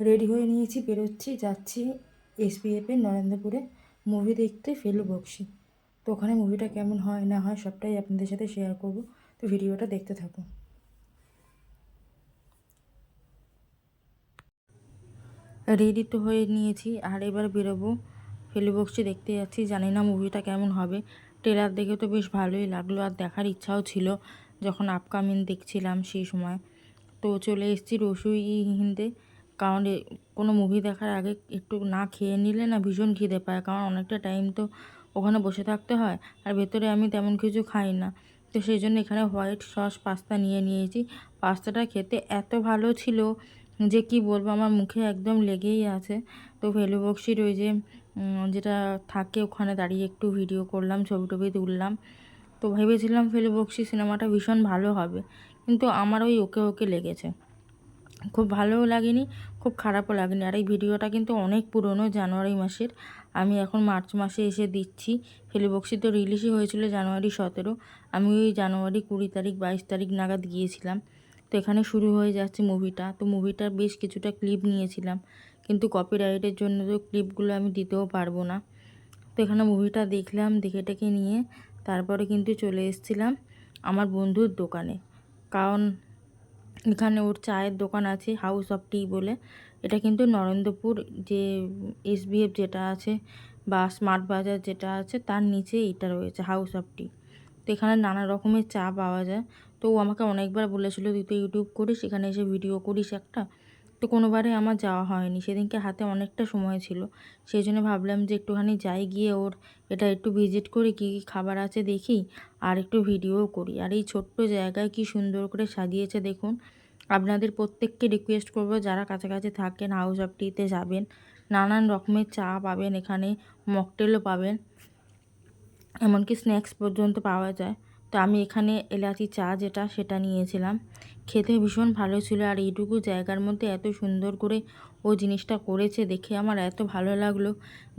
Ready হয়ে নিয়েছি, বেরোচ্ছি, যাচ্ছি এসপিএফের নরেন্দ্রপুরে মুভি দেখতে, ফেলু বক্সি। তো ওখানে মুভিটা কেমন হয়, না হয়, সবটাই আপনাদের সাথে শেয়ার করব। তো ভিডিওটা দেখতে থাকুন। রেডি তো হয়ে নিয়েছি, আর এবার বেরোবো। ফেলু বক্সি দেখতে যাচ্ছি, জানি না মুভিটা কেমন হবে। ট্রেলার দেখে তো বেশ ভালোই লাগল, আর দেখার ইচ্ছাও ছিল যখন আপকামিং দেখছিলাম সেই সময়। তো চলে এসেছি রসুই হিন্দে। কারণ কোনো মুভি দেখার আগে একটু না খেয়ে নিলে না ভীষণ খিদে পায়। কারণ অনেকটা টাইম তো ওখানে বসে থাকতে হয়, আর ভেতরে আমি তেমন কিছু খাই না। তো সেই জন্য এখানে হোয়াইট সস পাস্তা নিয়ে নিয়েছি। পাস্তাটা খেতে এত ভালো ছিল যে কি বলব, আমার মুখে একদম লেগেই আছে। তো ভেলু বক্সির ওই যে যেটা থাকে ওখানে দাঁড়িয়ে একটু ভিডিও করলাম, ছবি টবি তুললাম। তো ভেবেছিলাম ফেলু বক্সি সিনেমাটা ভীষণ ভালো হবে, কিন্তু আমার ওই ওকে ওকে লেগেছে। খুব ভালোও লাগেনি, খুব খারাপও লাগেনি। আর এই ভিডিওটা কিন্তু অনেক পুরনো, জানুয়ারি মাসের। আমি এখন মার্চ মাসে এসে দিচ্ছি। ফেলিবক্সি তো রিলিজই হয়েছিল জানুয়ারি সতেরো। আমি ওই জানুয়ারি কুড়ি তারিখ, বাইশ তারিখ নাগাদ গিয়েছিলাম। তো এখানে শুরু হয়ে যাচ্ছে মুভিটা তো মুভিটার বেশ কিছুটা ক্লিপ নিয়েছিলাম। কিন্তু কপিরাইটের জন্য তো ক্লিপগুলো আমি দিতেও পারব না। তো এখানে মুভিটা দেখলাম, দেখে টেকে নিয়ে, তারপরে কিন্তু চলে এসেছিলাম আমার বন্ধুর দোকানে। কারণ এখানে ওর চায়ের দোকান আছে হাউস অফ টি বলে। এটা কিন্তু নরেন্দ্রপুর যে এসবিএফ যেটা আছে বা স্মার্ট বাজার যেটা আছে, তার নিচে এটা রয়েছে হাউস অফ টি তো এখানে নানা রকমের চা পাওয়া যায়। তো ও আমাকে অনেকবার বলেছিল, তুই তো ইউটিউব করিস, এখানে এসে ভিডিও করিস একটা? তো কোনোবারে আমার যাওয়া হয়নি। সেদিনকে হাতে অনেকটা সময় ছিল। সেই জন্য ভাবলাম যে একটুখানি যাই, গিয়ে ওর এটা একটু ভিজিট করি, কী কী খাবার আছে দেখি, আর একটু ভিডিও করি। আর এই ছোট্ট জায়গায় কি সুন্দর করে সাজিয়েছে দেখুন। আপনাদের প্রত্যেককে রিকোয়েস্ট করব, যারা কাছাকাছি থাকেন হাউস অফ টিতে যাবেন, নানান রকমের চা পাবেন, এখানে মকটেলও পাবেন। এমনকি স্ন্যাক্স পর্যন্ত পাওয়া যায়। তো আমি এখানে এলাচি চা যেটা সেটা নিয়েছিলাম। খেতে ভীষণ ভালো ছিল আর এইটুকু জায়গার মধ্যে এত সুন্দর করে ও জিনিসটা করেছে দেখে আমার এত ভালো লাগল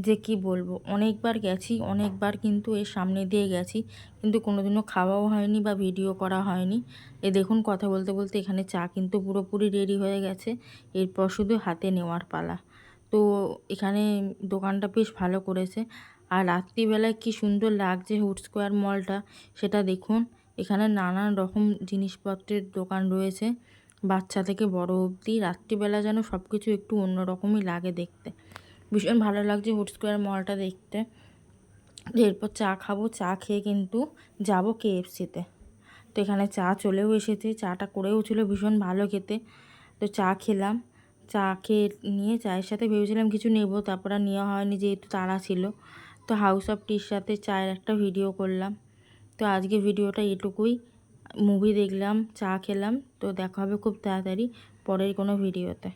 যে কি বলব। অনেকবার গেছি, অনেকবার কিন্তু এর সামনে দিয়ে গেছি, কিন্তু কোনোদিনও খাওয়াও হয়নি বা ভিডিও করা হয়নি। এ দেখুন কথা বলতে বলতে এখানে চা কিন্তু পুরোপুরি রেডি হয়ে গেছে, এরপর শুধু হাতে নেওয়ার পালা। তো এখানে দোকানটা বেশ ভালো করেছে। আর রাত্রিবেলায় কি সুন্দর লাগছে হুড স্কোয়ার মলটা, সেটা দেখুন। এখানে নানান রকম জিনিসপত্রের দোকান রয়েছে, বাচ্চা থেকে বড় অবধি। রাত্রিবেলা যেন সব কিছু একটু অন্যরকমই লাগে দেখতে। ভীষণ ভালো লাগছে হুড স্কোয়ার মলটা দেখতে। এরপর চা খাব, চা খেয়ে কিন্তু যাব কেএফসিতে তো। এখানে চা চলেও এসেছে, চাটা করেও ছিল ভীষণ ভালো খেতে। তো চা খেলাম, চা খেয়ে নিয়ে চায়ের সাথে ভেবেছিলাম কিছু নেব, তারপর নেওয়া হয়নি যেহেতু তাড়া ছিল। তো হাউস অফ টির সাথে চায়ের একটা ভিডিও করলাম। তো আজকে ভিডিওটা এটুকুই। মুভি দেখলাম, চা খেলাম, তো দেখা হবে খুব তাড়াতাড়ি পরের কোনো ভিডিওতে